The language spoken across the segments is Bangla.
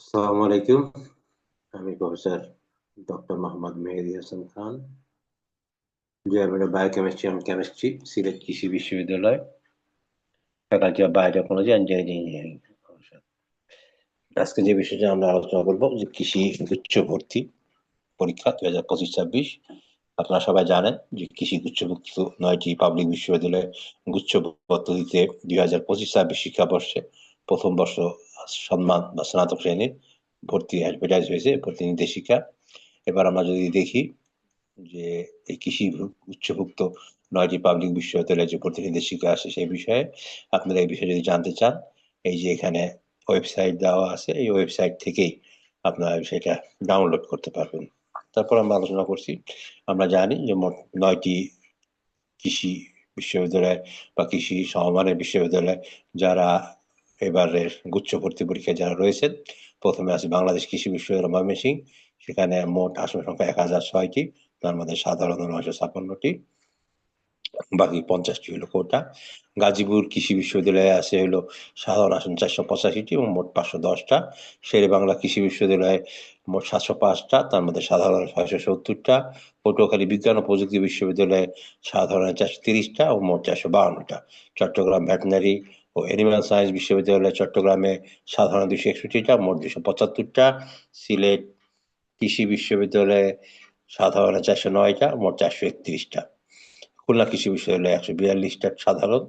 আসসালামু আলাইকুম। আমি professor doctor Mohammad Mehedi Hasan Khan of biochemistry and chemistry Sylhet কৃষি বিশ্ববিদ্যালয় faculty of biotechnology and engineering আজকে যে বিষয়টা আমরা আলোচনা করব, যে কৃষি গুচ্ছ ভর্তি পরীক্ষা দুই হাজার পঁচিশ ছাব্বিশ। আপনারা সবাই জানেন যে কৃষি গুচ্ছভুক্ত নয়টি পাবলিক বিশ্ববিদ্যালয়ে গুচ্ছ পদ্ধতিতে দুই হাজার পঁচিশ ছাব্বিশ শিক্ষাবর্ষে প্রথম বর্ষ সম্মান বা স্নাতক শ্রেণির ভর্তি অ্যাডভার্টাইজ হয়েছে, ভর্তি নির্দেশিকা। এবার আমরা যদি দেখি যে এই কৃষি উচ্চভুক্ত নয়টি পাবলিক বিশ্ববিদ্যালয়ে যে ভর্তি নির্দেশিকা আছে সেই বিষয়ে আপনারা এই বিষয়ে যদি জানতে চান, এই যে এখানে ওয়েবসাইট দেওয়া আছে, এই ওয়েবসাইট থেকেই আপনারা সেটা ডাউনলোড করতে পারবেন। তারপর আমরা আলোচনা করছি, আমরা জানি যে মোট নয়টি কৃষি বিশ্ববিদ্যালয় বা কৃষি সমমানের বিশ্ববিদ্যালয় যারা এবারের গুচ্ছ ভর্তি পরীক্ষায় যারা রয়েছেন, প্রথমে আছে বাংলাদেশ কৃষি বিশ্ববিদ্যালয় ময়মনসিং সেখানে মোট আসন সংখ্যা এক হাজার ছয়টি, তার মধ্যে সাধারণ নয়শো ছাপান্নটি বাকি পঞ্চাশটি হলো কোটা। গাজীপুর কৃষি বিশ্ববিদ্যালয়ে আছে হলো সাধারণ আসন চারশো পঁচাশিটি এবং মোট পাঁচশো দশটা। শেরে বাংলা কৃষি বিশ্ববিদ্যালয়ে মোট সাতশো পাঁচটা, তার মধ্যে সাধারণ ছয়শো সত্তরটা। পটুয়াখালী বিজ্ঞান ও প্রযুক্তি বিশ্ববিদ্যালয়ে সাধারণ চারশো তিরিশটা ও মোট চারশো বাউন্নটা। চট্টগ্রাম ভেটেনারি ও এনিম্যাল সায়েন্স বিশ্ববিদ্যালয় চট্টগ্রামে সাধারণ দুশো একষট্টিটা, মোট দুশো পঁচাত্তরটা, সিলেট কৃষি বিশ্ববিদ্যালয়ে সাধারণ চারশো নয়টা, মোট চারশো একত্রিশটা। খুলনা কৃষি বিশ্ববিদ্যালয়ে একশো বিয়াল্লিশটা সাধারণ,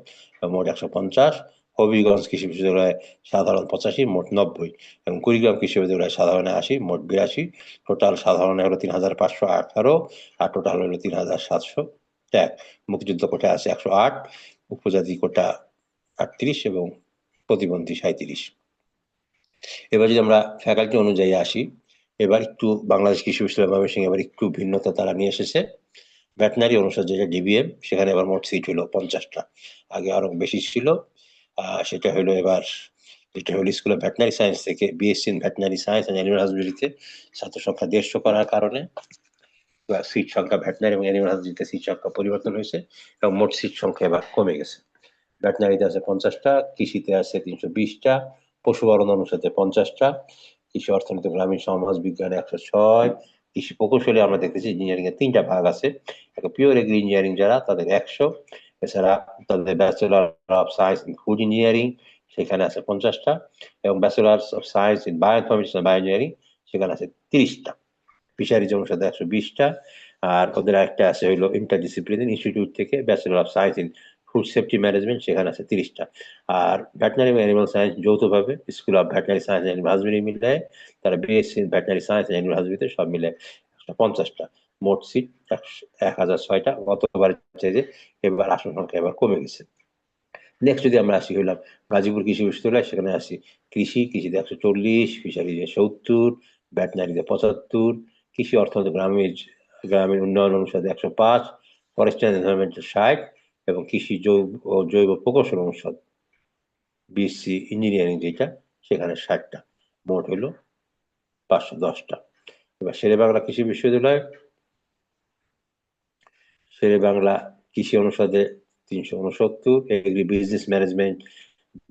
মোট একশো পঞ্চাশ। হবিগঞ্জ কৃষি বিশ্ববিদ্যালয়ে সাধারণ পঁচাশি, মোট নব্বই। এবং কুড়িগ্রাম কৃষি বিশ্ববিদ্যালয়ে সাধারণে আশি, মোট বিরাশি। টোটাল সাধারণে হলো তিন হাজার পাঁচশো আঠারো, আর টোটাল হলো তিন হাজার সাতশো এক। মুক্তিযুদ্ধ কোটা আছে একশো আট, উপজাতি কোটা আটত্রিশ এবং প্রতিবন্ধী সাঁত্রিশ এবার যদি আমরা ফ্যাকাল্টি অনুযায়ী আসি, এবার একটু বাংলাদেশ কৃষি বিশ্ববিদ্যালয় ময়মনসিংহ এবার একটু ভিন্নতা তারা নিয়ে এসেছে। ভেটেনারি অনুসার যেটা ডিবিএম সেখানে এবার মোট সিট হলো পঞ্চাশটা। আগে আরও বেশি ছিল সেটা হলো এবার, যেটা হলো স্কুল অফ ভেটেনারি সায়েন্স থেকে BSc in veterinary science and animal হাসবেন্ডারিতে ছাত্র সংখ্যা দেড়শো করার কারণে সিট সংখ্যা ভেটেনারি এবং অ্যানিমাল হাসবেন্ডারিতে সিট সংখ্যা পরিবর্তন হয়েছে এবং মোট সিট সংখ্যা এবার কমে গেছে। ভেটেনারিতে আছে পঞ্চাশটা, কৃষিতে আছে তিনশো বিশটা পশুপালন অনুসারে পঞ্চাশটা, কৃষি অর্থনীতি গ্রামীণ সমাজ বিজ্ঞানে একশো ছয়, কৃষি প্রকৌশলী আমরা দেখতেছি ইঞ্জিনিয়ারিং এর তিনটা ভাগ আছে। একটা পিওর এগ্রি ইঞ্জিনিয়ারিং যারা, তাদের একশো, এছাড়া তাদের bachelor of science in food engineering সেখানে আছে পঞ্চাশটা, এবং bachelors of science in bioinformation bio engineering সেখানে আছে তিরিশটা। ফিশারিজ অনুসারে একশো বিশটা, আর ওদের একটা আছে হইল ইন্টারডিসিপ্লিন ইনস্টিটিউট থেকে bachelor of science in food safety management সেখানে আছে তিরিশটা। আর ভেটেনারি এবং অ্যানিমাল সায়েন্স যৌথভাবে school of veterinary science animal husbandry মিলে, তারা BSc veterinary science animal husbandry সব মিলে পঞ্চাশটা। মোট সিট এক হাজার ছয়টা। গতবার যে এবার আসন সংখ্যা এবার কমে গেছে। নেক্সট যদি আমরা আসি হইলাম গাজীপুর কৃষি বিশ্ববিদ্যালয়, সেখানে আসি কৃষি, কৃষিতে একশো চল্লিশ ফিশারিজে সত্তর ভেটেনারিতে পঁচাত্তর, কৃষি অর্থনীতি গ্রামীণ গ্রামীণ উন্নয়ন অনুসারে একশো পাঁচ ফরেস্ট অ্যান্ড ষাট এবং কৃষি জৈব ও জৈব প্রকৌশল অনুষদ বিএসসি ইঞ্জিনিয়ারিং যেটা, সেখানে ষাটটা, মোট হলো পাঁচশো দশটা। এবার শেরে বাংলা কৃষি বিশ্ববিদ্যালয়, শেরে বাংলা কৃষি অনুষদে তিনশো উনসত্তর agribusiness management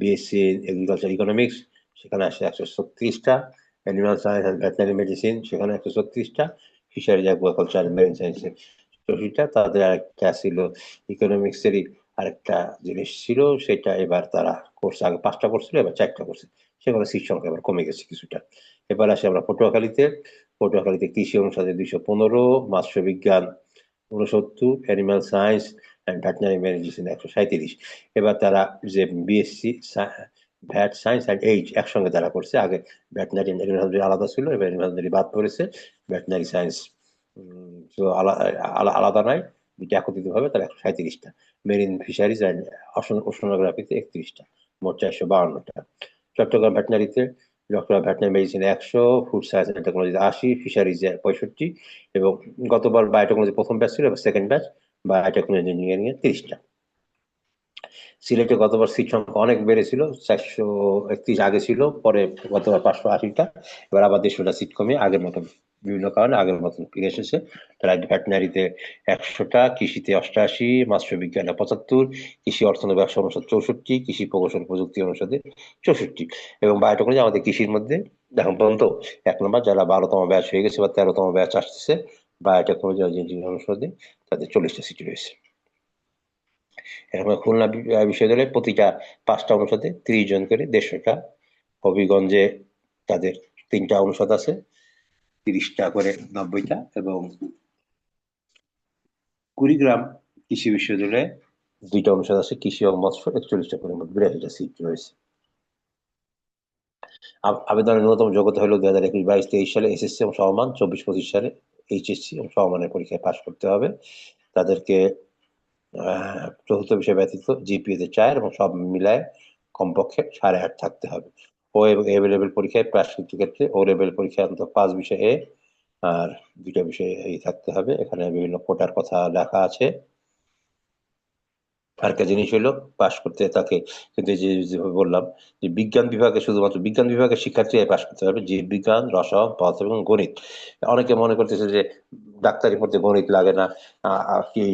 BSc agriculture economics, সেখানে আসে একশো ছত্রিশটা, animal science and veterinary medicine, সেখানে একশো ছত্রিশটা ফিশারিজ অ্যাকুয়াকালচার মেরিন সায়েন্সে চৌষট্টিটা তাদের আরেকটা ছিল ইকোনমিক্সেরই আরেকটা জিনিস ছিল, সেটা এবার তারা করছে। আগে পাঁচটা করছিল, এবার চারটা করছে। সেখানে সিট সংখ্যা এবার কমে গেছে কিছুটা। এবার আসে আমরা পটুয়াখালীতে। পটুয়াখালীতে কৃষি অনুসারে দুইশো পনেরো মৎস্য বিজ্ঞান উনসত্তর animal science and veterinary medicine একশো সাঁত্রিশ এবার তারা যে BSc vet science and H একসঙ্গে তারা করছে। আগে ভ্যাটনারি আলাদা ছিল, এবার অ্যানিমাল বাদ পড়েছে। ভ্যাটনারি সায়েন্স আলাদা নাই দুটি একত্রিত ভাবে তার একশো সাঁত্রিশটা মেরিন ফিশারিজ অ্যান্ড ওশনোগ্রাফিতে একত্রিশটা, মোট চারশো বাউন্নটা। চট্টগ্রাম ভেটেনারিতে চট্টগ্রাম ভেটনারি মেডিসিন একশো, ফুড সায়েন্স অ্যান্ড টেকনোলজি আশি ফিশারিজ পঁয়ষট্টি, এবং গতবার বায়োটেকনোলজি প্রথম ব্যাচ ছিল সেকেন্ড ব্যাচ বায়োটেকনোলজি ইঞ্জিনিয়ারিং এ তিরিশটা। সিলেটে গতবার সিট সংখ্যা অনেক বেড়েছিল, চারশো একত্রিশ আগে ছিল, পরে গতবার পাঁচশো আশিটা। এবার আবার দেড়শোটা সিট কমে, আগের মতো বিভিন্ন কারণে আগের মতন ফিরে এসেছে। ভেটেনারিতে একশোটা, কৃষিতে অষ্টাশি, মৎস্য বিজ্ঞানে পঁচাত্তর, কৃষি অর্থনীতি ব্যবসা অনুষদ চৌষট্টি, কৃষি প্রকৌশল প্রযুক্তি অনুষদে চৌষট্টি। এবং বায়োটেকনোলজি আমাদের কৃষির মধ্যে, এখন পর্যন্ত এক নম্বর যারা বারোতম ব্যাচ হয়ে গেছে বা তেরোতম ব্যাচ আসতেছে বায়োটেকনোলজি অনুষদে তাদের চল্লিশটা সিটি রয়েছে। এরকম খুলনা বিশ্ববিদ্যালয়ে প্রতিটা পাঁচটা অনুষদে তিরিশ জন করে দেড়শোটা হবিগঞ্জে তাদের তিনটা অনুষদ আছে, তিরিশটা করে নব্বইটা এবং কুড়িগ্রাম কৃষি বিশ্ববিদ্যালয়ে দুইটা অনুষদ আছে, কৃষি এবং মৎস্য, একচল্লিশটা করে মোট বিরাশিটা সিট রয়েছে। আবেদনের ন্যূনতম যোগ্যতা হলো দুই হাজার একুশ বাইশ তেইশ সালে এসএসসি এবং সমমান, চব্বিশ পঁচিশ সালে এইচএসসি এবং সমমানের পরীক্ষায় পাশ করতে হবে। তাদেরকে চতুর্থ বিষয় ব্যতীত জিপিএতে চার এবং সব মিলায় কমপক্ষে সাড়ে আট থাকতে হবে। ও এবং এ লেভেল পরীক্ষায় প্রাশ্চিত্য ক্ষেত্রে ও লেভেল পরীক্ষায় অন্তত পাঁচ বিষয়ে আর দুইটা বিষয়ে এই থাকতে হবে। এখানে বিভিন্ন কোটার কথা লেখা আছে। আরেকটা জিনিস হলো, পাশ করতে তাকে, কিন্তু যে বললাম, যে বিজ্ঞান বিভাগে শুধুমাত্র বিজ্ঞান বিভাগের শিক্ষার্থী পাশ করতে হবে জীব বিজ্ঞান, রসায়ন পথ এবং গণিত। অনেকে মনে করতেছে যে ডাক্তারি পড়তে গণিত লাগে না কি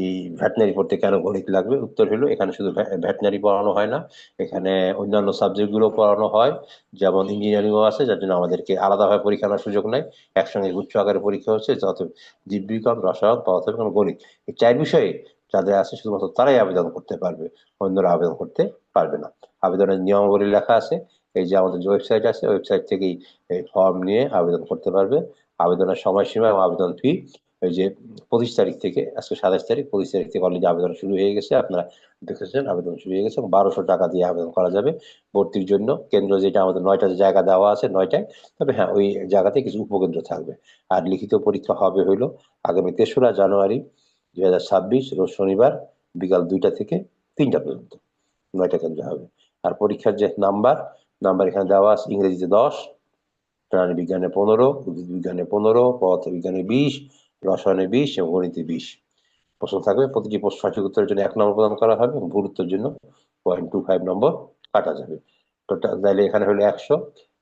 ভ্যাটনারি পড়তে কেন গণিত লাগবে? উত্তর হলো, এখানে শুধু ভ্যাটনারি পড়ানো হয় না, এখানে অন্যান্য সাবজেক্টগুলো পড়ানো হয়, যেমন ইঞ্জিনিয়ারিংও আছে, যার জন্য আমাদেরকে আলাদাভাবে পরীক্ষা নেওয়ার সুযোগ নাই, একসঙ্গে উচ্চ আকারে পরীক্ষা হচ্ছে, যত জীববিজ্ঞান, রসায়ন পদার্থ এবং গণিত, এই চার বিষয়ে যাদের আছে শুধুমাত্র তারাই আবেদন করতে পারবে, অন্যরা আবেদন করতে পারবে না। আবেদনের নিয়মাবলী লেখা আছে, এই যে আমাদের যে ওয়েবসাইট আছে ওয়েবসাইট থেকেই এই ফর্ম নিয়ে আবেদন করতে পারবে। আবেদনের সময়সীমা এবং আবেদন ফি ওই যে পঁচিশ তারিখ থেকে, আজকে সাতাশ তারিখ, পঁচিশ তারিখ থেকে অলরেডি আবেদন শুরু হয়ে গেছে, আপনারা দেখেছেন, আবেদন শুরু হয়ে গেছে এবং বারোশো টাকা দিয়ে আবেদন করা যাবে ভর্তির জন্য। কেন্দ্র যেটা আমাদের নয়টা জায়গা দেওয়া আছে, নয়টায়। তবে হ্যাঁ ওই জায়গাতে কিছু উপকেন্দ্র থাকবে। আর লিখিত পরীক্ষা হবে হইল আগামী তেসরা জানুয়ারি দুই হাজার ছাব্বিশ, রোজ শনিবার বিকাল দুইটা থেকে তিনটা পর্যন্ত। নয়টা কেন্দ্র হবে। আর পরীক্ষার যে নাম্বার নাম্বার এখানে দেওয়া আছে ইংরেজিতে দশ, প্রাণী বিজ্ঞানে পনেরো, উদ্ভিদ বিজ্ঞানে পনেরো, পদার্থ বিজ্ঞানে বিশ রসায়নে বিশ এবং গণিতে বিশ প্রশ্ন থাকবে, প্রতিটি প্রশ্ন সঠিক উত্তরের জন্য এক নম্বর প্রদান করা হবে এবং উত্তরের জন্য পয়েন্ট টু ফাইভ নম্বর কাটা যাবে। টোটাল তাহলে এখানে হলো একশো।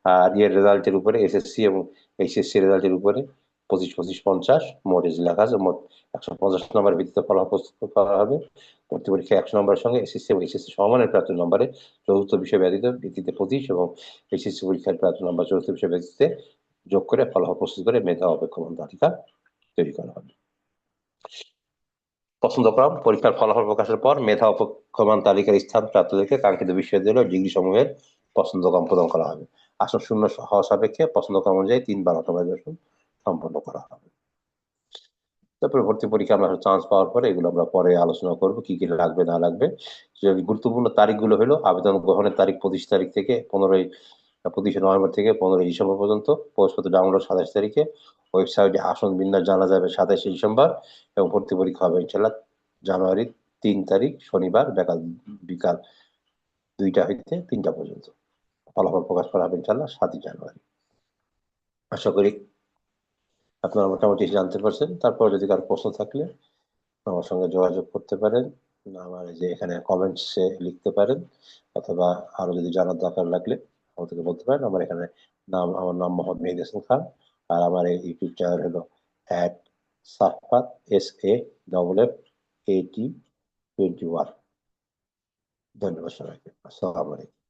আর ইয়ের রেজাল্টের উপরে এসএসসি এবং এইচএসসি রেজাল্টের উপরে পঁচিশ পঁচিশ, পঞ্চাশ, মোট এজ লেখা আছে, মোট একশো পঞ্চাশ নম্বর ভিত্তিতে ফলাফল প্রস্তুত করা হবে। ভর্তি পরীক্ষা একশো নম্বরের সঙ্গে এসএসসি এবং এইচএসসি সমানের প্রাপ্ত নম্বরে চতুর্থ বিষয় ব্যতীত ভিত্তিতে পঁচিশ এবং এইচএসসি পরীক্ষার প্রাপ্ত নম্বর চতুর্থ বিষয় ব্যতীতে যোগ করে ফলাফল প্রস্তুত করে মেধা অপেক্ষমান তালিকা তৈরি করা হবে। পছন্দক্রম পরীক্ষার ফলাফল প্রকাশের পর মেধা অপেক্ষমান তালিকার স্থান প্রাপ্তদেরকে কাঙ্ক্ষিত বিশ্ববিদ্যালয় ডিগ্রি সমূহের পছন্দক্রম প্রদান করা হবে। আসন শূন্য হওয়া সাপেক্ষে পছন্দক্রম অনুযায়ী তিনবার অটোমাইজেশন সম্পন্ন করা হবে। তারপরে ভর্তি পরীক্ষা আমরা চান্স পাওয়ার পরে এগুলো আমরা পরে আলোচনা করব, কি কি লাগবে, না লাগবে। গুরুত্বপূর্ণ তারিখগুলো হলো, আবেদন গ্রহণের তারিখ পঁচিশ তারিখ থেকে পনেরোই পঁচিশে নভেম্বর থেকে পনেরোই ডিসেম্বর পর্যন্ত প্রবেশপত্র ডাউনলোড সাতাশ তারিখে। ওয়েবসাইটে আসন বিন্যাস জানা যাবে সাতাশে ডিসেম্বর এবং ভর্তি পরীক্ষা হবে ইনশাল্লাহ জানুয়ারির তিন তারিখ, শনিবার, বেকাল, বিকাল দুইটা হইতে তিনটা পর্যন্ত। ফলাফল প্রকাশ করা হবে ইনশাল্লাহ সাতই জানুয়ারি। আশা করি আপনারা মোটামুটি জানতে পারছেন। তারপর যদি কারও প্রশ্ন থাকলে আমার সঙ্গে যোগাযোগ করতে পারেন, আমার যে এখানে কমেন্টসে লিখতে পারেন, অথবা আরও যদি জানার দরকার লাগলে আমাদেরকে বলতে পারেন, আমার এখানে নাম, আমার নাম মোহাম্মদ মেহিদ হাসান খান, আর আমার এই ইউটিউব চ্যানেল হলো at Safat S A double F A T twenty one ধন্যবাদ সবাইকে। আসসালামু আলাইকুম।